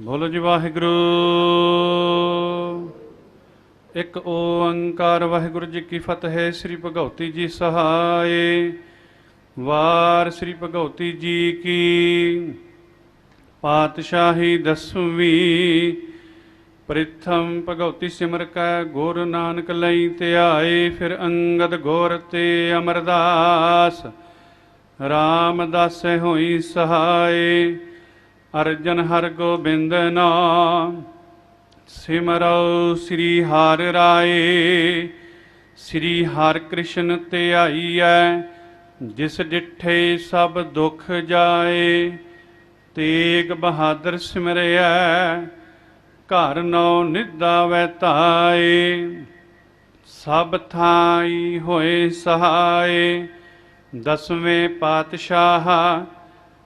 ਬੋਲੋ ਜੀ ਵਾਹਿਗੁਰੂ। ਇੱਕ ਓੰਕਾਰ ਵਾਹਿਗੁਰੂ ਜੀ ਕੀ ਫਤਿਹ, ਸ੍ਰੀ ਭਗਉਤੀ ਜੀ ਸਹਾਏ। ਵਾਰ ਸ੍ਰੀ ਭਗਉਤੀ ਜੀ ਕੀ। ਪਾਤਸ਼ਾਹੀ ਦਸਵੀਂ। ਪ੍ਰਿਥਮ ਭਗਉਤੀ ਸਿਮਰ ਕੈ, ਗੁਰ ਨਾਨਕ ਲਈ ਧਿਆਏ ਫਿਰ ਅੰਗਦ ਗੋਰ ਤੇ ਅਮਰਦਾਸ। ਰਾਮਦਾਸ ਹੋਈ ਸਹਾਏ। ਅਰਜਨ ਹਰ ਗੋਬਿੰਦ ਨਾਮ, ਸਿਮਰਉ ਸ੍ਰੀ ਹਰਿ ਰਾਏ। ਸ੍ਰੀ ਹਰਿ ਕ੍ਰਿਸ਼ਨ ਧਿਆਈਐ ਜਿਸ ਡਿਠੇ ਸਭ ਦੁਖ ਜਾਏ। ਤੇਗ ਬਹਾਦਰ ਸਿਮਰਿਐ, ਘਰ ਨੌ ਨਿਦਾ ਵੈ ਤਾਏ ਸਭ ਥਾਈ ਹੋਏ ਸਹਾਏ, ਦਸਵੇਂ ਪਾਤਸ਼ਾਹ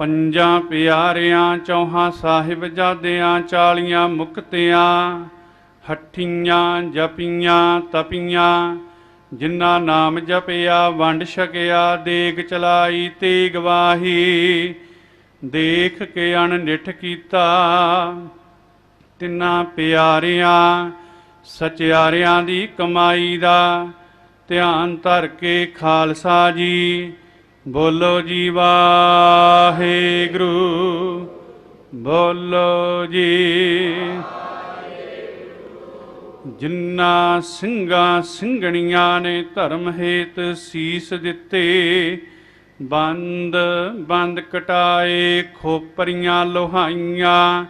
ਪੰਜਾਂ ਪਿਆਰਿਆਂ ਚੌਹਾਂ ਸਾਹਿਬਜ਼ਾਦਿਆਂ ਚਾਲੀਆਂ ਮੁਕਤਿਆਂ, ਹੱਠੀਆਂ ਜਪੀਆਂ ਤਪੀਆਂ, ਜਿਨ੍ਹਾਂ ਨਾਮ ਜਪਿਆ ਵੰਡ ਛਕਿਆ, ਦੇਗ ਚਲਾਈ ਤੇ ਗਵਾਹੀ ਦੇਖ ਕੇ ਅਣਨਿਠ ਕੀਤਾ। ਤਿੰਨਾਂ ਪਿਆਰਿਆਂ, ਸਚਿਆਰਿਆਂ ਦੀ ਕਮਾਈ ਦਾ ਧਿਆਨ ਧਰ ਕੇ ਖਾਲਸਾ ਜੀ ਬੋਲੋ ਜੀ ਵਾਹਿਗੁਰੂ, ਬੋਲੋ ਜੀ। ਜਿੰਨਾ ਸਿੰਘਾਂ ਸਿੰਘਣੀਆਂ ਨੇ ਧਰਮ ਹੇਤ ਸੀਸ ਦਿੱਤੇ, ਬੰਦ ਬੰਦ ਕਟਾਏ ਖੋਪਰੀਆਂ ਲੋਹਾਈਆਂ,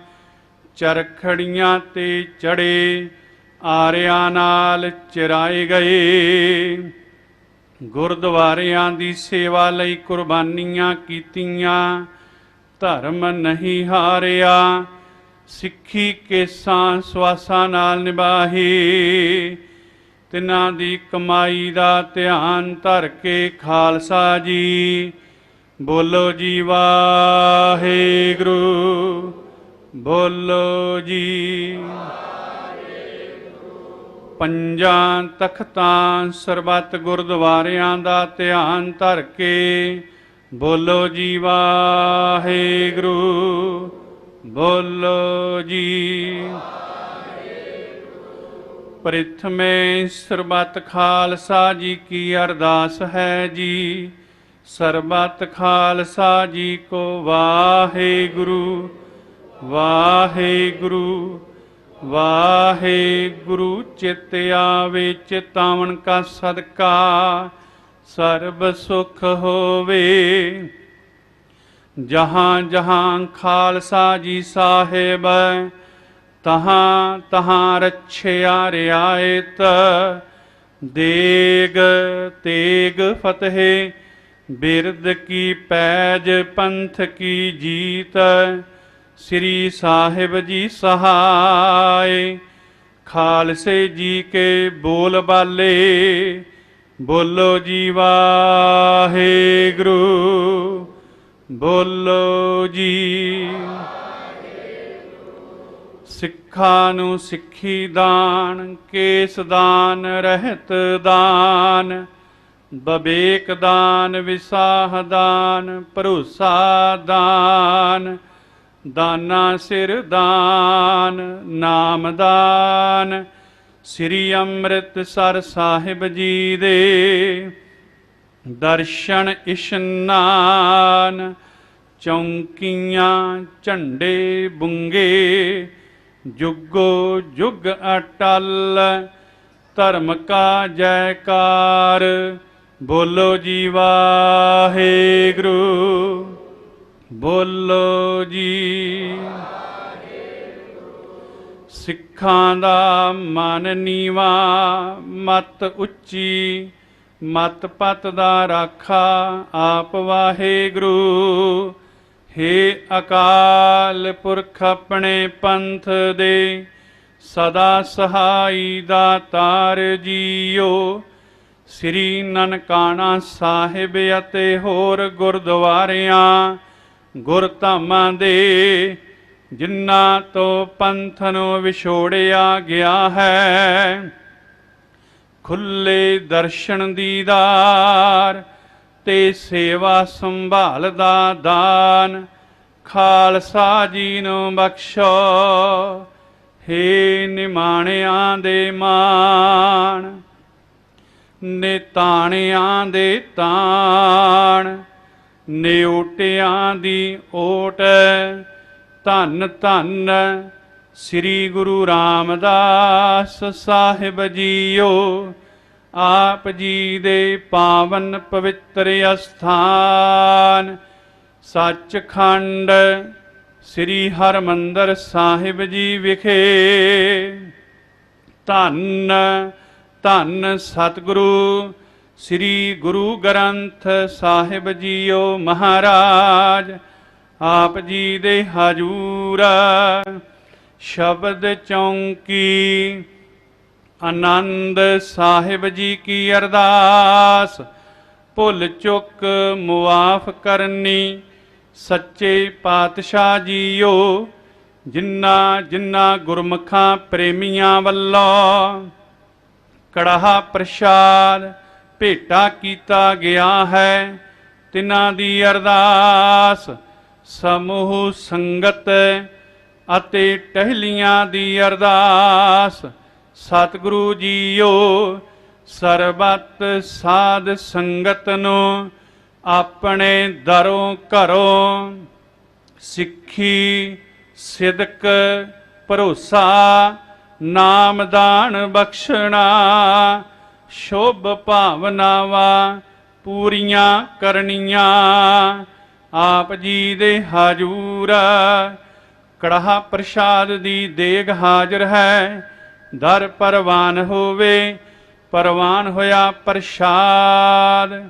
ਚਰਖੜੀਆਂ ਤੇ ਚੜੇ, ਆਰਿਆਂ ਨਾਲ ਚਰਾਏ ਗਏ। ਗੁਰਦੁਆਰਿਆਂ ਦੀ ਸੇਵਾ ਲਈ ਕੁਰਬਾਨੀਆਂ ਕੀਤੀਆਂ। ਧਰਮ ਨਹੀਂ ਹਾਰਿਆ, ਸਿੱਖੀ ਕੇਸਾਂ ਸਵਾਸਾਂ ਨਾਲ ਨਿਭਾਹੀ। ਤਿਨਾਂ ਦੀ ਕਮਾਈ ਦਾ ਧਿਆਨ ਧਰ ਕੇ ਖਾਲਸਾ ਜੀ, ਬੋਲੋ ਜੀ ਵਾਹਿਗੁਰੂ, ਬੋਲੋ ਜੀ ਪੰਜਾਂ ਤਖਤਾਂ ਸਰਬੱਤ ਗੁਰਦੁਆਰਿਆਂ ਦਾ ਧਿਆਨ ਧਰ ਕੇ ਬੋਲੋ ਜੀ ਵਾਹਿਗੁਰੂ, ਬੋਲੋ ਜੀ ਪ੍ਰਿਥਮੇ ਸਰਬੱਤ ਖਾਲਸਾ ਜੀ ਕੀ ਅਰਦਾਸ ਹੈ ਜੀ। ਸਰਬੱਤ ਖਾਲਸਾ ਜੀ ਕੋ ਵਾਹਿਗੁਰੂ ਵਾਹਿਗੁਰੂ। ਵਾਹਿਗੁਰੂ ਚਿਤ ਆਵੇ, ਚਿਤਾਵਨ ਕਾ ਸਦਕਾ, ਸਰਬ ਸੁਖ ਹੋਵੇ। ਜਹਾਂ ਜਹਾਂ ਖਾਲਸਾ ਜੀ ਸਾਹਿਬ, ਤਹਾਂ ਤਹਾਂ ਰਛਿਆ ਰਿਆਇਤ ਦੇਗ ਤੇਗ ਫਤਹਿ, ਬਿਰਦ ਕੀ ਪੈਜ ਪੰਥ ਕੀ ਜੀਤ ਸ੍ਰੀ ਸਾਹਿਬ ਜੀ ਸਹਾਇ ਖਾਲਸੇ ਜੀ ਕੇ ਬੋਲ ਬਾਲੇ, ਬੋਲੋ ਜੀ ਵਾਹਿਗੁਰੂ, ਬੋਲੋ ਜੀ ਸਿੱਖਾਂ ਨੂੰ ਸਿੱਖੀ ਦਾਨ, ਕੇਸ ਦਾਨ, ਰਹਿਤ ਦਾਨ ਬਬੇਕ ਦਾਨ, ਵਿਸਾਹ ਦਾਨ, ਭਰੋਸਾ ਦਾਨ ਦਾਨਾ ਸਿਰ ਦਾਨ, ਨਾਮ ਦਾਨ। ਸ੍ਰੀ ਅੰਮ੍ਰਿਤਸਰ ਸਾਹਿਬ ਜੀ ਦੇ ਦਰਸ਼ਨ ਇਸ਼ਨਾਨ। ਚੌਂਕੀਆਂ, ਝੰਡੇ ਬੁੰਗੇ, ਜੁਗੋ ਜੁਗ ਅਟਲ। ਧਰਮ ਕਾ ਜੈਕਾਰ, ਬੋਲੋ ਜੀ ਵਾਹਿਗੁਰੂ। ਬੋਲੋ ਜੀ। ਸਿੱਖਾਂ ਦਾ ਮਨ ਨੀਵਾ, ਮਤ ਉੱਚੀ, ਮਤ ਪਤ ਦਾ ਰਾਖਾ ਆਪ ਵਾਹਿਗੁਰੂ। ਹੇ ਅਕਾਲ ਪੁਰਖ ਆਪਣੇ ਪੰਥ ਦੇ, ਸਦਾ ਸਹਾਈ ਦਾਤਾਰ ਜੀਓ। ਸ੍ਰੀ ਨਨਕਾਣਾ ਸਾਹਿਬ ਅਤੇ ਹੋਰ ਗੁਰਦੁਆਰਿਆਂ ਗੁਰਧਾਮਾਂ ਦੇ, ਜਿਨ੍ਹਾਂ ਤੋਂ ਪੰਥ ਨੂੰ ਵਿਛੋੜਿਆ ਗਿਆ ਹੈ। ਖੁੱਲੇ ਦਰਸ਼ਨ ਦੀਦਾਰ ਤੇ ਸੇਵਾ ਸੰਭਾਲ ਦਾ ਦਾਨ। ਖਾਲਸਾ ਜੀ ਨੂੰ ਬਖਸ਼ੋ, ਹੇ ਨਿਮਾਣਿਆਂ ਦੇ ਮਾਣ, ਨਿਤਾਣਿਆਂ ਦੇ ਤਾਣ। ਨਿਉਟਿਆਂ ਦੀ ਓਟ ਧੰਨ ਧੰਨ ਸ੍ਰੀ ਗੁਰੂ ਰਾਮਦਾਸ ਸਾਹਿਬ ਜੀਓ, ਆਪ ਜੀ ਦੇ ਪਾਵਨ ਪਵਿੱਤਰ ਅਸਥਾਨ। ਸੱਚਖੰਡ ਸ੍ਰੀ ਹਰਮੰਦਰ ਸਾਹਿਬ ਜੀ ਵਿਖੇ ਧੰਨ ਧੰਨ ਸਤਿਗੁਰੂ ਸ੍ਰੀ ਗੁਰੂ ਗ੍ਰੰਥ ਸਾਹਿਬ ਜੀਓ ਮਹਾਰਾਜ, ਆਪ ਜੀ ਦੇ ਹਜੂਰ। ਸ਼ਬਦ ਚੌਂਕੀ, ਆਨੰਦ ਸਾਹਿਬ ਜੀ ਕੀ ਅਰਦਾਸ। ਭੁੱਲ ਚੁੱਕ ਮੁਆਫ ਕਰਨੀ ਸੱਚੇ ਪਾਤਸ਼ਾਹ ਜੀਓ, ਜਿੰਨਾ ਜਿੰਨਾ ਗੁਰਮੁਖਾਂ ਪ੍ਰੇਮੀਆਂ ਵੱਲੋਂ। ਕੜਾਹ ਪ੍ਰਸ਼ਾਦ ਭੇਟਾ ਕੀਤਾ ਗਿਆ ਹੈ, ਤਿਨਾਂ ਦੀ ਅਰਦਾਸ ਸਮੂਹ ਸੰਗਤ ਅਤੇ ਟਹਿਲੀਆਂ ਦੀ ਅਰਦਾਸ। ਸਤਿਗੁਰੂ ਜੀਓ, ਸਰਬਤ ਸਾਧ ਸੰਗਤ ਨੂੰ ਆਪਣੇ ਦਰੋਂ ਘਰੋਂ ਸਿੱਖੀ, ਸਿਦਕ, ਭਰੋਸਾ ਨਾਮਦਾਨ ਬਖਸ਼ਣਾ ਸ਼ੁਭ ਭਾਵਨਾਵਾਂ ਪੂਰੀਆਂ ਕਰਨੀਆਂ। ਆਪ ਜੀ ਦੇ ਹਜੂਰ, ਕੜਾਹ ਪ੍ਰਸ਼ਾਦ ਦੀ ਦੇਗ ਹਾਜ਼ਰ ਹੈ। ਦਰ ਪਰਵਾਨ ਹੋਵੇ, ਪਰਵਾਨ ਹੋਇਆ ਪ੍ਰਸ਼ਾਦ।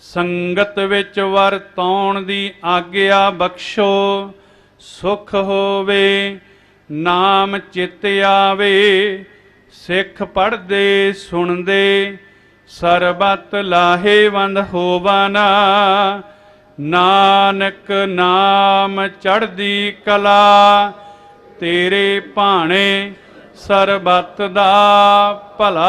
ਸੰਗਤ ਵਿੱਚ ਵਰਤੌਣ ਦੀ ਆਗਿਆ ਬਖਸ਼ੋ, ਸੁਖ ਹੋਵੇ, ਨਾਮ ਚਿਤ ਆਵੇ। ਸਿੱਖ ਪੜਦੇ ਸੁਣਦੇ, ਸਰਬਤ ਲਾਹੇਵੰਦ ਹੋਵਨਾ ਨਾਨਕ ਨਾਮ ਚੜ੍ਹਦੀ ਕਲਾ, ਤੇਰੇ ਭਾਣੇ ਸਰਬਤ ਦਾ ਭਲਾ।